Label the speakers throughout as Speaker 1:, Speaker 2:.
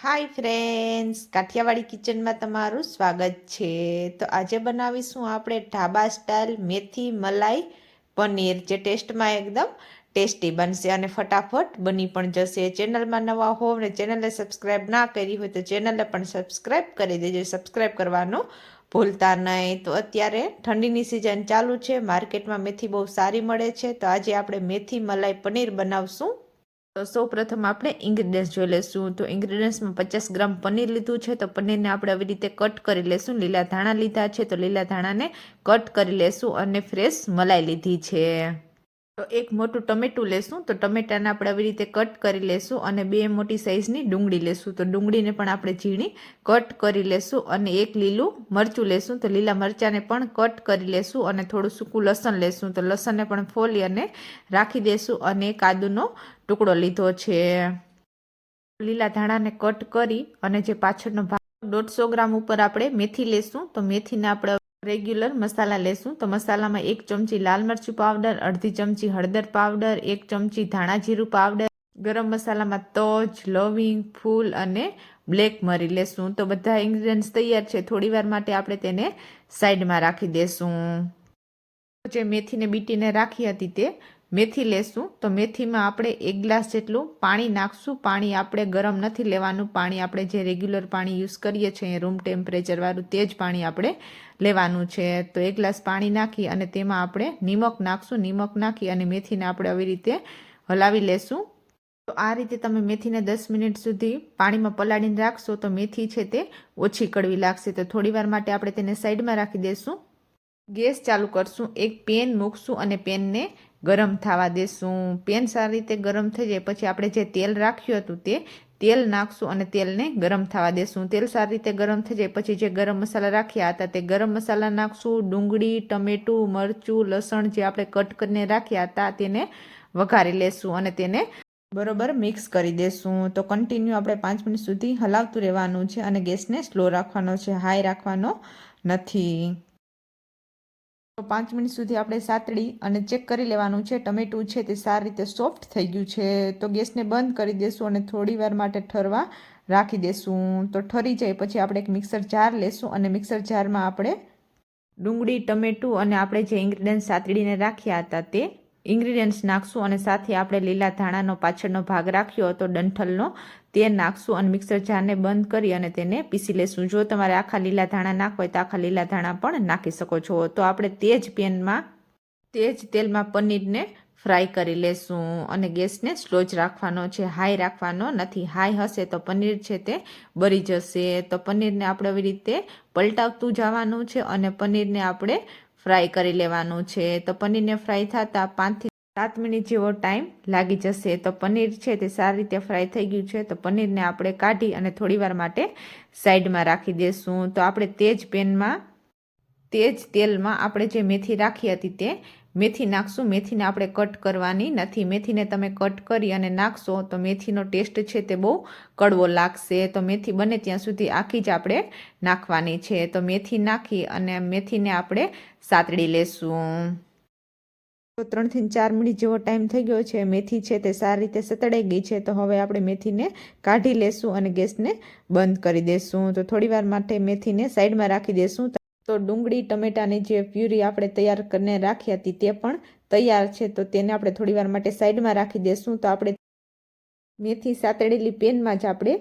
Speaker 1: Hi friends Kathiawadi કિચનમાં તમારું સ્વાગત છે. તો આજે બનાવીશું આપણે ઢાબા સ્ટાઇલ મેથી મલાઈ પનીર, જે ટેસ્ટમાં એકદમ ટેસ્ટી બનશે અને ફટાફટ બની પણ જશે. ચેનલમાં નવા હોવ અને ચેનલને સબસ્ક્રાઈબ ના કરી હોય તો ચેનલને પણ સબસ્ક્રાઈબ કરી દેજો. સબસ્ક્રાઈબ કરવાનું ભૂલતા નહીં. તો અત્યારે ઠંડીની સિઝન ચાલુ છે, માર્કેટમાં મેથી બહુ સારી મળે છે. તો આજે આપણે મેથી મલાઈ પનીર બનાવશું. તો સૌપ્રથમ આપણે ઇન્ગ્રીડિયન્ટ્સ જોઈ લઈશું. તો ઇન્ગ્રીડિયન્ટ્સમાં પચાસ ગ્રામ પનીર લીધું છે. તો પનીરને આપણે આવી રીતે કટ કરી લેશું લીલા ધાણા લીધા છે. તો લીલા ધાણાને કટ કરી લેશું અને ફ્રેશ મલાઈ લીધી છે. તો એક મોટું ટમેટું લેશું, તો ટમેટાને આપણે આવી રીતે કટ કરી લેશું અને બે મોટી સાઇઝની ડુંગળી લેશું. તો ડુંગળીને પણ આપણે ઝીણી કટ કરી લેશું અને એક લીલું મરચું લેશું. તો લીલા મરચાંને પણ કટ કરી લેશું અને થોડું સૂકું લસણ લેશું. તો લસણને પણ ફોલી અને રાખી દેશું અને કાદુનો ટુકડો લીધો છે. લીલા ધાણાને કટ કરી અને જે પાછળનો ભાગ દોઢસો ગ્રામ ઉપર આપણે મેથી લેશું. તો મેથીને આપણે રેગ્યુલર મસાલા લેશું. તો મસાલામાં એક ચમચી લાલ મરચું પાવડર અડધી ચમચી હળદર પાવડર એક ચમચી ધાણા જીરું પાવડર ગરમ મસાલામાં તજ, લવિંગ, ફૂલ અને બ્લેક મરી લેશું. તો બધા ઇન્ગ્રીડિયન્ટ્સ તૈયાર છે. થોડી વાર માટે આપણે તેને સાઈડમાં રાખી દેશું. જે મેથીને બીટીને રાખી હતી તે મેથી લેશું. તો મેથીમાં આપણે એક ગ્લાસ જેટલું પાણી નાખશું. પાણી આપણે ગરમ નથી લેવાનું. પાણી આપણે જે રેગ્યુલર પાણી યુઝ કરીએ છીએ રૂમ ટેમ્પરેચરવાળું તે જ પાણી આપણે લેવાનું છે. તો એક ગ્લાસ પાણી નાખી અને તેમાં આપણે નિમક નાખશું. નિમક નાખી અને મેથીને આપણે આવી રીતે હલાવી લેશું. તો આ રીતે તમે મેથીને દસ મિનિટ સુધી પાણીમાં પલાળીને રાખશો તો મેથી છે તે ઓછી કડવી લાગશે. તો થોડી વાર માટે આપણે તેને સાઈડમાં રાખી દઈશું ગેસ ચાલુ કરશું. એક પેન મૂકશું અને પેનને ગરમ થવા દેશું. પેન સારી રીતે ગરમ થઈ જાય, પછી આપણે જે તેલ રાખ્યું હતું તે તેલ નાખશું અને તેલને ગરમ થવા દેશું. તેલ સારી રીતે ગરમ થઈ જાય, પછી જે ગરમ મસાલા રાખ્યા હતા તે ગરમ મસાલા નાખશું. ડુંગળી, ટમેટું, મરચું, લસણ જે આપણે કટ કરીને રાખ્યા હતા તેને વઘારી લેશું અને તેને બરોબર મિક્સ કરી દેશું. તો કન્ટિન્યુ આપણે પાંચ મિનિટ સુધી હલાવતું રહેવાનું છે અને ગેસને સ્લો રાખવાનો છે, હાઈ રાખવાનો નથી. પાંચ મિનિટ સુધી આપણે સાતડી અને ચેક કરી લેવાનું છે. ટમેટું છે તે સારી રીતે સોફ્ટ થઈ ગયું છે. તો ગેસને બંધ કરી દેશું અને થોડી વાર માટે ઠરવા રાખી દેશું. તો ઠરી જાય પછી આપણે એક મિક્સર જાર લેશું અને મિક્સર જારમાં આપણે ડુંગળી, ટમેટું અને આપણે જે ઇન્ગ્રીડિયન્ટ સાતડીને રાખ્યા હતા તે ઇન્ગ્રીડિયન્ટ્સ નાખશું અને સાથે આપણે લીલા ધાણાનો પાછળનો ભાગ રાખ્યો હતો, ડંઠલનો. તે નાખશું અને મિક્સર જારને બંધ કરી અને તેને પીસી લેશું. જો તમારે આખા લીલા ધાણા નાખવા હોય તો આખા લીલા ધાણા પણ નાખી શકો છો. તો આપણે તે જ પેનમાં, તે જ તેલમાં પનીરને ફ્રાય કરી લેશું અને ગેસને સ્લો જ રાખવાનો છે. હાઈ રાખવાનો નથી. હાઈ હશે તો પનીર છે તે બળી જશે. તો પનીરને આપણે આવી રીતે પલટાવતું જવાનું છે અને પનીરને આપણે ફ્રાય કરી લેવાનું છે. તો પનીરને ફ્રાય થતાં પાંચથી સાત મિનિટ જેવો ટાઈમ લાગી જશે. તો પનીર છે તે સારી રીતે ફ્રાય થઈ ગયું છે. તો પનીરને આપણે કાઢી અને થોડીવાર માટે સાઈડમાં રાખી દઈશું તો આપણે તે જ પેનમાં તે જ તેલમાં આપણે જે મેથી રાખી હતી તે મેથી નાખશું. મેથીને આપણે કટ કરવાની નથી. મેથીને તમે કટ કરી અને નાખશો તો મેથીનો ટેસ્ટ છે તે બહુ કડવો લાગશે. તો મેથી બને ત્યાં સુધી આખી જ આપણે નાખવાની છે. તો મેથી નાખી અને મેથીને આપણે સાતડી લેશું. તો ત્રણથી ચાર મિનિટ જેવો ટાઈમ થઈ ગયો છે. મેથી છે તે સારી રીતે સતડાઈ ગઈ છે. તો હવે આપણે મેથીને કાઢી લેશું અને ગેસને બંધ કરી દેશું. તો થોડીવાર માટે મેથીને સાઈડમાં રાખી દેશું. તો ડુંગળી, ટમેટાની જે પ્યુરી આપણે તૈયાર કરીને રાખી હતી તે પણ તૈયાર છે. તો તેને આપણે થોડીવાર માટે સાઈડમાં રાખી દઈશું તો આપણે મેથી સાતળેલી પેનમાં જ આપણે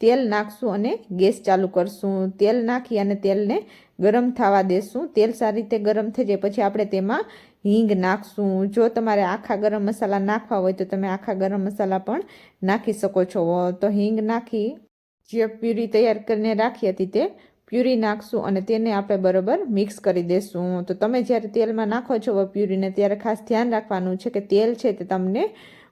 Speaker 1: તેલ નાખશું અને ગેસ ચાલુ કરશું. તેલ નાખી અને તેલને ગરમ થવા દેશું. તેલ સારી રીતે ગરમ થઈ જાય પછી આપણે તેમાં હિંગ નાખશું. જો તમારે આખા ગરમ મસાલા નાખવા હોય તો તમે આખા ગરમ મસાલા પણ નાખી શકો છો. તો હિંગ નાખી જે પ્યુરી તૈયાર કરીને રાખી હતી તે પ્યુરી નાખશું અને તેને આપણે બરાબર મિક્સ કરી દઈશું તો તમે જ્યારે તેલમાં નાખો છો પ્યુરીને ત્યારે ખાસ ધ્યાન રાખવાનું છે કે તેલ છે તે તમને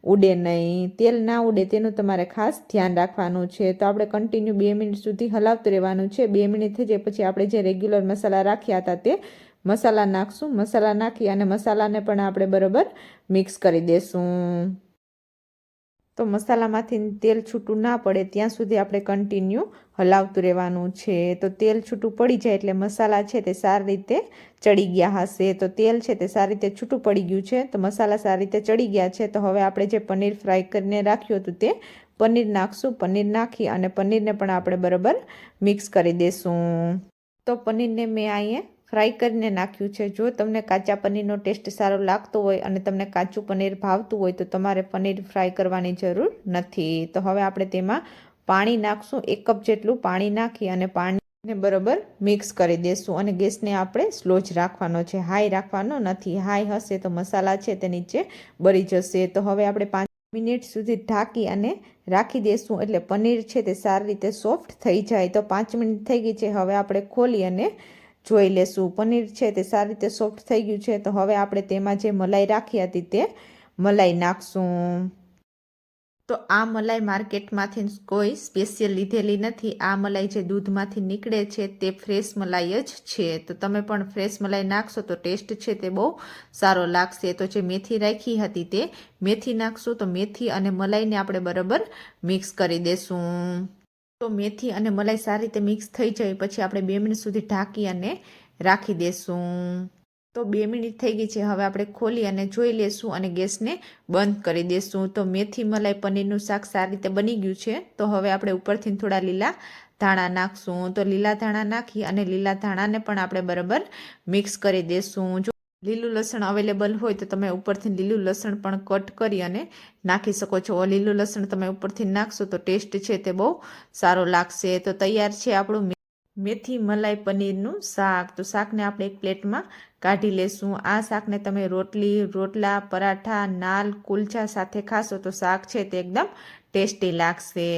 Speaker 1: ઉડે નહીં. તેલ ના ઉડે તેનું તમારે ખાસ ધ્યાન રાખવાનું છે. તો આપણે કન્ટિન્યુ બે મિનિટ સુધી હલાવતું રહેવાનું છે. બે મિનિટ થઈ જાય પછી આપણે જે રેગ્યુલર મસાલા રાખ્યા હતા તે મસાલા નાખશું. મસાલા નાખી અને મસાલાને પણ આપણે બરાબર મિક્સ કરી દઈશું તો મસાલામાંથી તેલ છૂટું ના પડે, ત્યાં સુધી આપણે કન્ટિન્યુ હલાવતું રહેવાનું છે. તો તેલ છૂટું પડી જાય એટલે મસાલા છે તે સારી રીતે ચડી ગયા હશે. તો તેલ છે તે સારી રીતે છૂટું પડી ગયું છે, તો મસાલા સારી રીતે ચડી ગયા છે. તો હવે આપણે જે પનીર ફ્રાય કરીને રાખ્યું હતું તે પનીર નાખશું. પનીર નાખી અને પનીરને પણ આપણે બરાબર મિક્સ કરી દઈશું તો પનીરને મેં અહીંયા ફ્રાય કરીને નાખ્યું છે. જો તમને કાચા પનીરનો ટેસ્ટ સારો લાગતો હોય અને તમને કાચું પનીર ભાવતું હોય તો તમારે પનીર ફ્રાય કરવાની જરૂર નથી. તો હવે આપણે તેમાં પાણી નાખશું. એક કપ જેટલું પાણી નાખી અને પાણીને બરાબર મિક્સ કરી દઈશું અને ગેસને આપણે સ્લો જ રાખવાનો છે. હાઈ રાખવાનો નથી. હાઈ હશે તો મસાલા છે તે નીચે બળી જશે. તો હવે આપણે પાંચ મિનિટ સુધી ઢાંકી અને રાખી દઈશું એટલે પનીર છે તે સારી રીતે સોફ્ટ થઈ જાય. તો પાંચ મિનિટ થઈ ગઈ છે. હવે આપણે ખોલી અને જોઈ લેશું. પનીર છે તે સારી રીતે સોફ્ટ થઈ ગયું છે, તો હવે આપણે તેમાં જે મલાઈ રાખી હતી તે મલાઈ નાખશું. તો આ મલાઈ માર્કેટમાંથી કોઈ સ્પેશિયલ લીધેલી નથી. આ મલાઈ જે દૂધમાંથી નીકળે છે તે ફ્રેશ મલાઈ જ છે. તો તમે પણ ફ્રેશ મલાઈ નાખશો તો ટેસ્ટ છે તે બહુ સારો લાગશે. તો જે મેથી રાખી હતી તે મેથી નાખશું. તો મેથી અને મલાઈને આપણે બરાબર મિક્સ કરી દેશું. તો મેથી અને મલાઈ સારી રીતે મિક્સ થઈ જાય, પછી આપણે બે મિનિટ સુધી ઢાંકી અને રાખી દેશું. તો બે મિનિટ થઈ ગઈ છે, હવે આપણે ખોલી અને જોઈ લેશું અને ગેસને બંધ કરી દેશું. તો મેથી, મલાઈ, પનીરનું શાક સારી રીતે બની ગયું છે. તો હવે આપણે ઉપરથી થોડા લીલા ધાણા નાખશું. તો લીલા ધાણા નાખી અને લીલા ધાણાને પણ આપણે બરાબર મિક્સ કરી દેશું. લીલું લસણ અવેલેબલ હોય તો તમે ઉપરથી લીલું લસણ પણ કટ કરી અને નાખી શકો છો. લીલું લસણ તમે ઉપરથી નાખશો તો ટેસ્ટ છે તે બહુ સારો લાગશે. તો તૈયાર છે આપણું મેથી મલાઈ પનીરનું શાક. તો શાકને આપણે એક પ્લેટમાં કાઢી લેશું. આ શાકને તમે રોટલી, રોટલા, પરાઠા, નાલ, કુલચા સાથે ખાશો તો શાક છે તે એકદમ ટેસ્ટી લાગશે.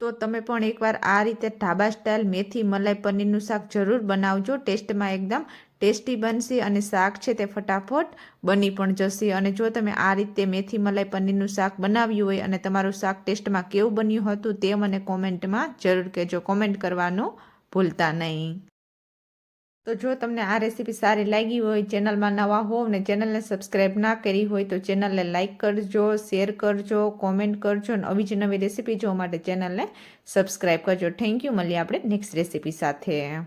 Speaker 1: તો તમે પણ એકવાર આ રીતે ઢાબા સ્ટાઇલ મેથી મલાઈ પનીરનું શાક જરૂર બનાવજો. ટેસ્ટમાં એકદમ ટેસ્ટી બનશે અને શાક છે તે ફટાફટ બની પણ જશે. અને જો તમે આ રીતે મેથી મલાઈ પનીરનું શાક બનાવ્યું હોય અને તમારું શાક ટેસ્ટમાં કેવું બન્યું હતું તે મને કોમેન્ટમાં જરૂર કહેજો. કોમેન્ટ કરવાનું ભૂલતા નહીં. તો જો તમને આ રેસીપી સારી લાગી હોય, ચેનલમાં નવા હોવ ને ચેનલને સબસ્ક્રાઈબ ના કરી હોય તો ચેનલને લાઇક કરજો, શેર કરજો, કોમેન્ટ કરજો અને આવી જ નવી રેસીપી જોવા માટે ચેનલને સબસ્ક્રાઈબ કરજો. Thank you. મળીએ આપણે નેક્સ્ટ રેસીપી સાથે.